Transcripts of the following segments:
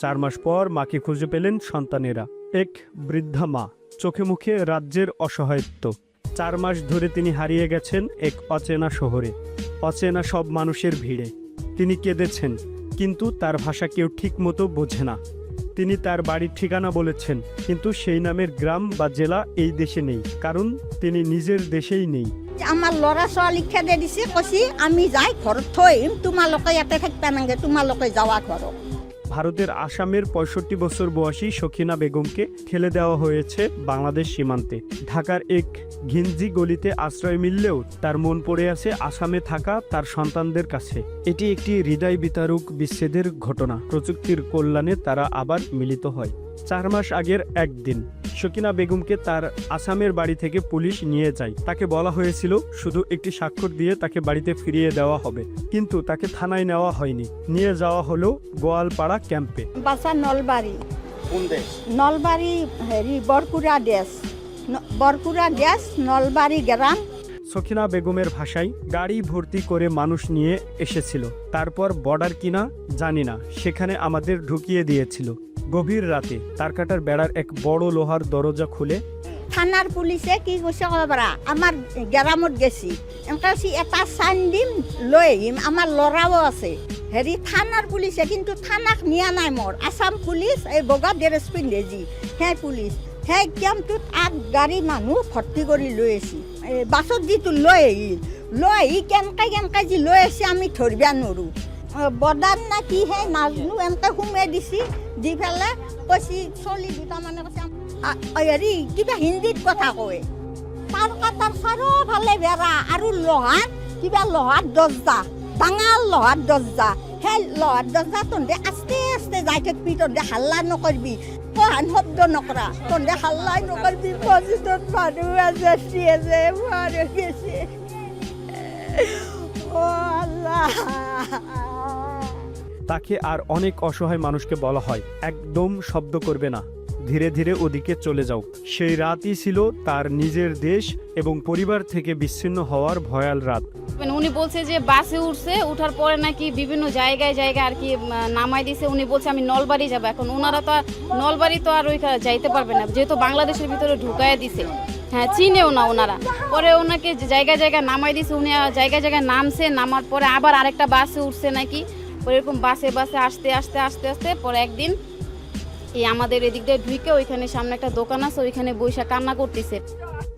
চার মাস পর মাকে খুঁজে পেলেন সন্তানেরা। এক বৃদ্ধা মা, চোখে মুখে রাজ্যের অসহায়ত্ব। চার মাস ধরে তিনি হারিয়ে গেছেন এক অচেনা শহরে। অচেনা সব মানুষের ভিড়ে। তিনি কেঁদেছেন, কিন্তু তার ভাষা কেউ ঠিক মতো বোঝে না। তিনি তার বাড়ির ঠিকানা বলেছেন, কিন্তু সেই নামের গ্রাম বা জেলা এই দেশে নেই, কারণ তিনি নিজের দেশেই নেই। আমাৰ ল'ৰা ছোৱালীক খেদে দিছে, কৈছি, আমি যাই ঘৰত থৈ আহিম, তোমালোকে ইয়াতে থাকিবা নাগে তোমালোকে যাৱা ঘৰত। ভারতের আসামের পঁয়ষট্টি বছর বয়সী সখিনা বেগমকে ঠেলে দেওয়া হয়েছে বাংলাদেশ সীমান্তে। ঢাকার এক ঘিঞ্জি গলিতে আশ্রয় মিললেও তার মন পড়ে আছে আসামে থাকা তার সন্তানদের কাছে। এটি একটি হৃদয় বিতারক বিচ্ছেদের ঘটনা। প্রযুক্তির কল্যাণে তারা আবার মিলিত হয়। চার মাস আগের একদিন সকিনা বেগমকে তার আসামের বাড়ি থেকে পুলিশ নিয়ে যায়। তাকে বলা হয়েছিল শুধু একটি স্বাক্ষর দিয়ে তাকে বাড়িতে ফিরিয়ে দেওয়া হবে। কিন্তু তাকে থানায় নেওয়া হয়নি। নিয়ে যাওয়া হলো গোয়ালপাড়া ক্যাম্পে। বাছা নলবাৰী কোন দেশ? নলবাৰী হেৰি বৰকুৰা দেশ। ন- বৰকুৰা দেশ নলবাৰী গ্রাম। সখিনা বেগমের ভাষায় গাড়ি ভর্তি করে মানুষ নিয়ে এসেছিল। তারপর বর্ডার কিনা জানি না সেখানে আমাদের ঢুকিয়ে দিয়েছিল। গভীর রাতে তারকাটার বেড়ার এক বড় লোহার দরজা খুলে থানাৰ পুলিচে কি কৈছে ক'ব পাৰা আমাৰ গেৰামত গেছি। এনেকৈ কৈছি এটা চাইন দিম লৈ আহিম আমাৰ ল'ৰাও আছে। হেৰি থানাৰ পুলিচে, কিন্তু থানাক নিয়া নাই মোৰ। আছাম পুলিচ, এই বগা ড্ৰেছ পিন্ধে যি। সেই পুলিচ সেই কেম্পটোত আঠ গাড়ী মানুহ ভৰ্তি কৰি লৈ আহিছে এই বাছত যিটো লৈ আহি লৈ আহি কেনেকৈ কেনেকৈ যি লৈ আহিছে আমি ধৰিব নোৱাৰোঁ। বৰ্ডাৰ না কি সেই নাজনো, এনেকৈ সোমাই দিছি। দি পেলাই কৈছি, চলি দুটামানে কৈছে হেৰি, কিবা হিন্দীত কথা কয়। তাৰ কাটাৰ চাৰিওফালে বেৰা আৰু লোহাৰ, কিবা লোহাৰ দৰ্জা ডাঙৰ লোহাৰ দৰ্জা। সেই লোহাৰ দৰ্জা তহঁতে আস্তে আস্তে যাই থাকিবি, তহঁতে হাল্লা নকৰিবি। পঢ়ান শব্দ নকৰা। তহঁতে হাল্লাই নকৰিবি। মছজিদত মানুহ আছে চি আছে মানুহ গেছে। ও আল্লাহ। তাকে আর অনেক অসহায় মানুষকে বলা হয়। একদম শব্দ করবে না। ধীরে ধীরে ওদিকে চলে যাও। সেই রাতই ছিল তার নিজের দেশ এবং পরিবার থেকে বিচ্ছিন্ন হওয়ার ভয়াল রাত। মানে উনি বলছে যে বাসে উঠছে, উঠার পরে নাকি বিভিন্ন জায়গায় জায়গায় আর কি নামাই দিছে। উনি বলছে, আমি নলবাড়ি যাব। এখন ওনারা তো আর, নলবাড়ি তো আর ওইখানে যাইতে পারবে না। যেহেতু বাংলাদেশের ভিতরে ঢুকায় দিছে। হ্যাঁ চিনেও না ওনারা পরে ওনাকে জায়গায় জায়গায় নামাই দিছে, উনি জায়গায় জায়গায় নামছে, নামার পরে আবার আরেকটা বাসে উঠছে নাকি। পরে এরকম বাসে বাসে আসতে আসতে আসতে আসতে পরে একদিন এই আমাদের এদিক দিয়ে ঢুকে ওইখানে সামনে একটা দোকান আছে ওইখানে বৈশা কান্না করতেছে।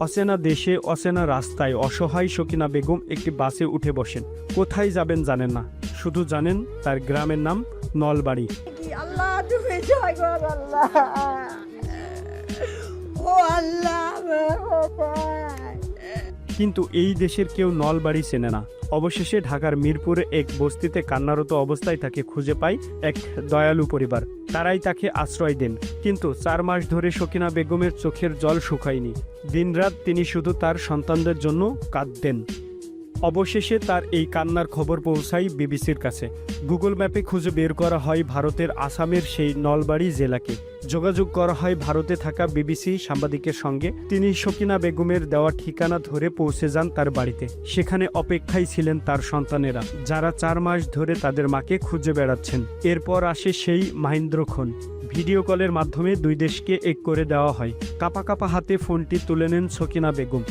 অচেনা দেশে অচেনা রাস্তায় অসহায় সকিনা বেগম একটি বাসে উঠে বসেন। কোথায় যাবেন জানেন না। শুধু জানেন তার গ্রামের নাম নলবাড়ি। আল্লাহ তুমি জয় আল্লাহ। ও আল্লাহ কিন্তু এই দেশের কেউ নলবাড়ি চেনে না। অবশেষে ঢাকার মিরপুরে এক বস্তিতে কান্নারত অবস্থায় তাকে খুঁজে পায় এক দয়ালু পরিবার। তারাই তাকে আশ্রয় দেন, কিন্তু চার মাস ধরে সকিনা বেগমের চোখের জল শুকায়নি। দিনরাত তিনি শুধু তার সন্তানদের জন্য কাঁদতেন। অবশেষে তার এই কান্নার খবর পৌঁছায় বিবিসির কাছে। গুগল ম্যাপে খুঁজে বের করা হয় ভারতের আসামের সেই নলবাড়ি জেলাকে। যোগাযোগ করা হয় ভারতে থাকা বিবিসি সাংবাদিকের সঙ্গে। তিনি সকিনা বেগমের দেওয়া ঠিকানা ধরে পৌঁছে যান তার বাড়িতে। সেখানে অপেক্ষায় ছিলেন তার সন্তানেরা, যারা চার মাস ধরে তাদের মাকে খুঁজে বেড়াচ্ছেন। এরপর আসে সেই মাহেন্দ্রক্ষণ। ভিডিও কলের মাধ্যমে দুই দেশকে এক করে দেওয়া হয়। কাপা কাপা হাতে ফোনটি তুলে নেন সকিনা বেগম।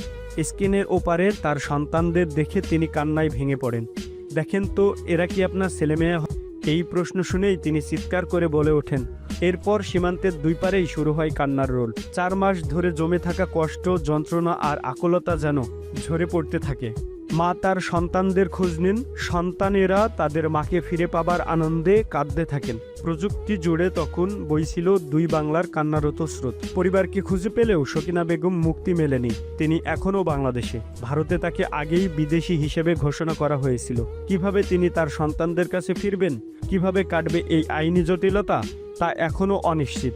স্ক্রিনের ওপারে তার সন্তানদের দেখে তিনি কান্নায় ভেঙে পড়েন। দেখেন তো, এরা কি আপনার ছেলেমেয়ে? এই প্রশ্ন শুনেই তিনি চিৎকার করে বলে ওঠেন। এরপর সীমান্তের দুই পারেই শুরু হয় কান্নার রোল। চার মাস ধরে জমে থাকা কষ্ট, যন্ত্রণা আর আকুলতা যেন ঝরে পড়তে থাকে। মা তার সন্তানদের খোঁজ নেন। সন্তানেরা তাদের মাকে ফিরে পাবার আনন্দে কাঁদতে থাকেন। প্রযুক্তি জুড়ে তখন বইছিল দুই বাংলার কান্নারত স্রোত। পরিবারকে খুঁজে পেলেও সকিনা বেগম মুক্তি মেলেনি। তিনি এখনও বাংলাদেশে। ভারতে তাকে আগেই বিদেশি হিসেবে ঘোষণা করা হয়েছিল। কীভাবে তিনি তার সন্তানদের কাছে ফিরবেন? কীভাবে কাটবে এই আইনি জটিলতা? তা এখনও অনিশ্চিত।